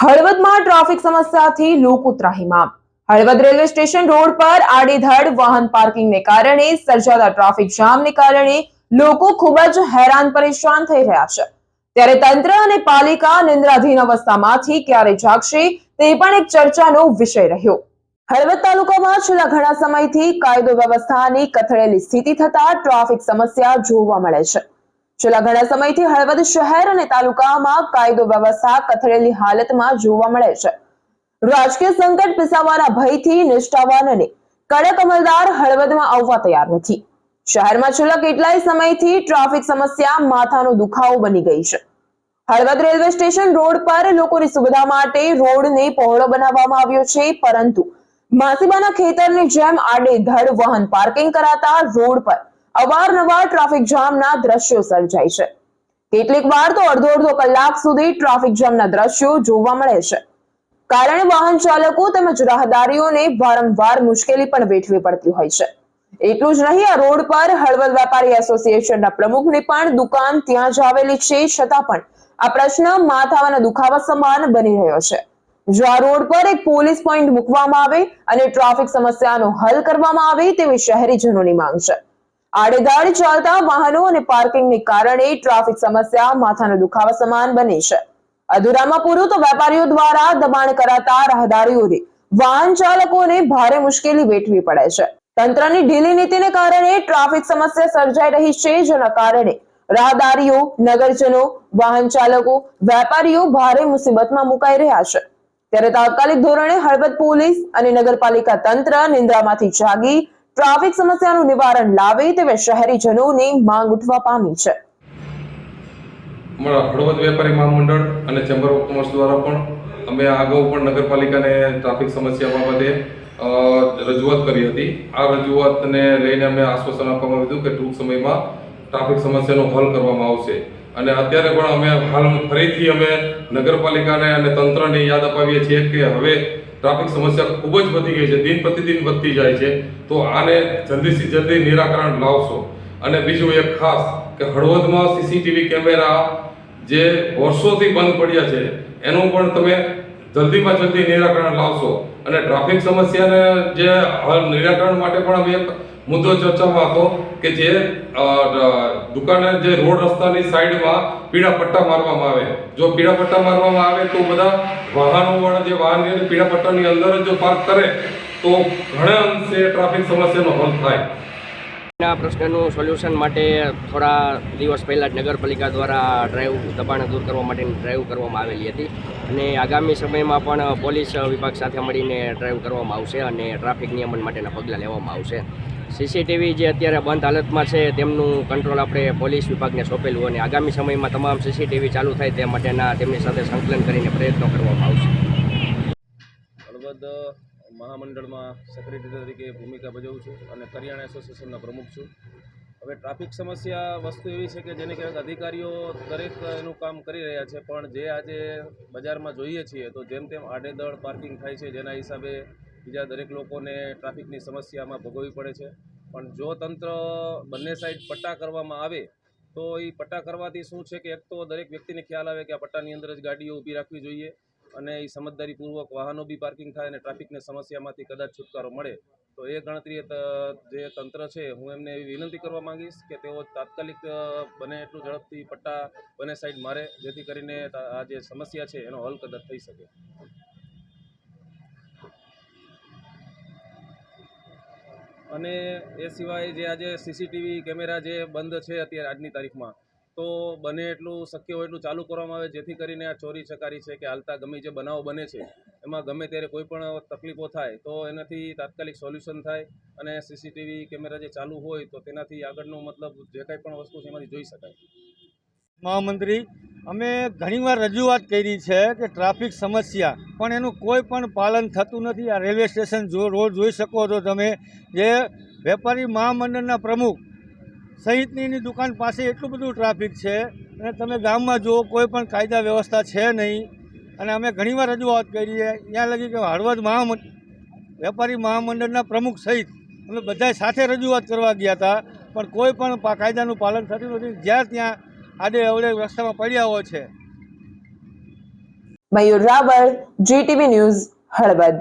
હળવદમાં traffic સમસ્યાથી લોક ઉત્રાહીમાં. હળવદ રેલવે સ્ટેશન રોડ પર આડેધડ વાહન પાર્કિંગને કારણે સર્જાતા ટ્રાફિક જામને કારણે લોકો ખૂબ જ હેરાન પરેશાન થઈ રહ્યા છે. ત્યારે તંત્ર અને પાલિકા નિંદ્રાધીન અવસ્થામાંથી ક્યારે જાગશે તે પણ એક ચર્ચાનો વિષય રહ્યો. હળવદ તાલુકામાં છેલ્લા ઘણા સમયથી કાયદો વ્યવસ્થાની કથળેલી સ્થિતિ થતા ટ્રાફિક સમસ્યા જોવા મળે છે. છેલ્લા ઘણા સમયથી હળવદ શહેર અને તાલુકામાં કાયદો વ્યવસ્થા કથળેલી હાલતમાં જોવા મળે છે. રાજકીય સંકટ પીસાવાના ભયથી નિષ્ઠાવાન અને કડક અમલદાર હળવદમાં આવવા તૈયાર નથી. શહેરમાં છેલ્લા કેટલાય સમયથી ટ્રાફિક સમસ્યા માથાનો દુખાવો બની ગઈ છે. હળવદ રેલવે સ્ટેશન રોડ પર લોકોની સુવિધા માટે રોડને પહોળો બનાવવામાં આવ્યો છે, પરંતુ માસીબાના ખેતરની જેમ આડેધડ વાહન પાર્કિંગ કરાતા રોડ પર અવારનવાર ટ્રાફિક જામના દ્રશ્યો સર્જાય છે. કેટલીક વાર તો અડધો અડધો કલાક સુધી ટ્રાફિક જામના દ્રશ્યો જોવા મળે છે. કારણે વાહન ચાલકો તેમજ રાહદારીઓને વારંવાર મુશ્કેલી પણ વેઠવી પડતી હોય છે. એટલું જ નહીં, આ રોડ પર હળવદ વેપારી એસોસિએશનના પ્રમુખની પણ દુકાન ત્યાં જ આવેલી છે, છતાં પણ આ પ્રશ્ન માથાવાના દુખાવા સમાન બની રહ્યો છે. જો આ રોડ પર એક પોલીસ પોઈન્ટ મૂકવામાં આવે અને ટ્રાફિક સમસ્યાનો હલ કરવામાં આવે તેવી શહેરીજનોની માંગ છે. આડેદાડ ચાલતા વાહનો અને પાર્કિંગને કારણે ટ્રાફિક સમસ્યા, માથાનો દુખાવા સમાન બની છે. અધૂરામાં પૂરું તો વેપારીઓ દ્વારા દબાણ કરાતા રાહદારીઓને વાહન ચાલકોને ભારે મુશ્કેલી વેઠવી પડે છે. તંત્રની ઢીલી નીતિને કારણે ટ્રાફિક સમસ્યા સર્જાઈ રહી છે, જેના કારણે રાહદારીઓ, નગરજનો, વાહન ચાલકો, વેપારીઓ ભારે મુસીબતમાં મુકાઈ રહ્યા છે. ત્યારે તાત્કાલિક ધોરણે હળવદ પોલીસ અને નગરપાલિકા તંત્ર નિંદ્રામાંથી જાગી ટ્રાફિક સમસ્યાનું નિવારણ લાવે તેવી શહેરીજનોની માંગ ઉઠવા પામી છે. હળવદ વેપારી મહામંડળ અને ચેમ્બર ઓફ કોમર્સ દ્વારા પણ અમે અગાઉ પણ નગરપાલિકાને ટ્રાફિક સમસ્યા બાબતે રજૂઆત કરી હતી. આ રજૂઆતને લઈને અમે આશ્વાસન આપવામાં આવ્યું કે ટૂંક સમયમાં ટ્રાફિક સમસ્યાનો હલ કરવામાં આવશે. અને અત્યારે પણ અમે હાલ ફરીથી અમે નગરપાલિકાને અને તંત્રને યાદ અપાવીએ છીએ કે હવે ટ્રાફિક સમસ્યા ખૂબ જ વધી ગઈ છે, દિન પ્રતિદિન વધતી જાય છે. તો આને જલ્દીથી જલ્દી નિરાકરણ લાવશો. અને બીજું એક ખાસ કે હળવદમાં સીસીટીવી કેમેરા જે વર્ષોથી બંધ પડ્યા છે, એનું પણ તમે જલ્દીમાં જલ્દી નિરાકરણ લાવશો. અને ટ્રાફિક સમસ્યાને જે નિરાકરણ માટે પણ અમે એક મુદ્દો ચર્ચામાં હતો કે જે દુકાને જે રોડ રસ્તાની સાઈડમાં પીળા પટ્ટા મારવામાં આવે. જો પીળા પટ્ટા મારવામાં આવે તો બધા વાહનોવાળા જે વાહન પીળા પટ્ટાની અંદર જો પાર્ક કરે, તો ઘણા અંશે ટ્રાફિક સમસ્યાનો હલ થાય. આ પ્રશ્નનું સોલ્યુશન માટે થોડા દિવસ પહેલાં જ નગરપાલિકા દ્વારા ડ્રાઈવ દબાણ દૂર કરવા માટેની ડ્રાઈવ કરવામાં આવેલી હતી. અને આગામી સમયમાં પણ પોલીસ વિભાગ સાથે મળીને ડ્રાઈવ કરવામાં આવશે અને ટ્રાફિક નિયમન માટેના પગલાં લેવામાં આવશે. સીસીટીવી જે અત્યારે બંધ હાલતમાં છે, તેમનું કંટ્રોલ આપણે પોલીસ વિભાગને સોંપેલું અને આગામી સમયમાં તમામ સીસીટીવી ચાલુ થાય તે માટેના તેમની સાથે સંકલન કરીને પ્રયત્નો કરવામાં આવશે. હળવદ મહામંડળમાં સેક્રેટરી તરીકે ભૂમિકા ભજવું છું અને કરિયાણા એસોસિએશનના પ્રમુખ છું. હવે ટ્રાફિક સમસ્યા વસ્તુ એવી છે કે જેને કહેવાય અધિકારીઓ દરેક એનું કામ કરી રહ્યા છે, પણ જે આજે બજારમાં જોઈએ છીએ તો જેમ તેમ આડેદળ પાર્કિંગ થાય છે, જેના હિસાબે બીજા દરેક લોકોને ટ્રાફિકની સમસ્યામાં ભોગવવી પડે છે. પણ જો તંત્ર બંને સાઈડ પટ્ટા કરવામાં આવે, તો એ પટ્ટા કરવાથી શું છે કે એક તો દરેક વ્યક્તિને ખ્યાલ આવે કે આ પટ્ટાની અંદર જ ગાડીઓ ઊભી રાખવી જોઈએ અને એ સમજદારીપૂર્વક વાહનો બી પાર્કિંગ થાય અને ટ્રાફિકની સમસ્યામાંથી કદાચ છુટકારો મળે. તો એ ગણતરીએ જે તંત્ર છે, હું એમને એવી વિનંતી કરવા માંગીશ કે તેઓ તાત્કાલિક બને એટલું ઝડપથી પટ્ટા બંને સાઈડ મારે, જેથી કરીને આ જે સમસ્યા છે, એનો હલ કદાચ થઈ શકે. અને એ સિવાય જે આજે સીસીટીવી કેમેરા જે બંધ છે અત્યારે આજની તારીખમાં, તો બને એટલું શક્ય હોય એટલું ચાલુ કરવામાં આવે જેથી કરીને આ ચોરી ચકારી છે કે હાલતા ગમે જે બનાવો બને છે, એમાં ગમે ત્યારે કોઈ પણ તકલીફો થાય, તો એનાથી તાત્કાલિક સોલ્યુશન થાય અને સીસીટીવી કેમેરા જે ચાલુ હોય તો તેનાથી આગળનું મતલબ જે કાંઈ પણ વસ્તુ છે એમાંથી જોઈ શકાય. મહામંત્રી, અમે ઘણીવાર રજૂઆત કરી છે કે ટ્રાફિક સમસ્યા, પણ એનું કોઈ પણ પાલન થતું નથી. આ રેલવે સ્ટેશન જો રોડ જોઈ શકો છો તમે, જે વેપારી મહામંડળના પ્રમુખ સહિતની એની દુકાન પાસે એટલું બધું ટ્રાફિક છે અને તમે ગામમાં જુઓ, કોઈ પણ કાયદા વ્યવસ્થા છે નહીં. અને અમે ઘણીવાર રજૂઆત કરી છે ત્યાં લગી કે હળવદ મહામંડ, વેપારી મહામંડળના પ્રમુખ સહિત અમે બધા સાથે રજૂઆત કરવા ગયા હતા. પણ કોઈ પણ કાયદાનું પાલન થતું નથી. જ્યાં ત્યાં આડે અવડે રસ્તામાં પડ્યા હોય છે. Mayur Raval GTV news Halvad.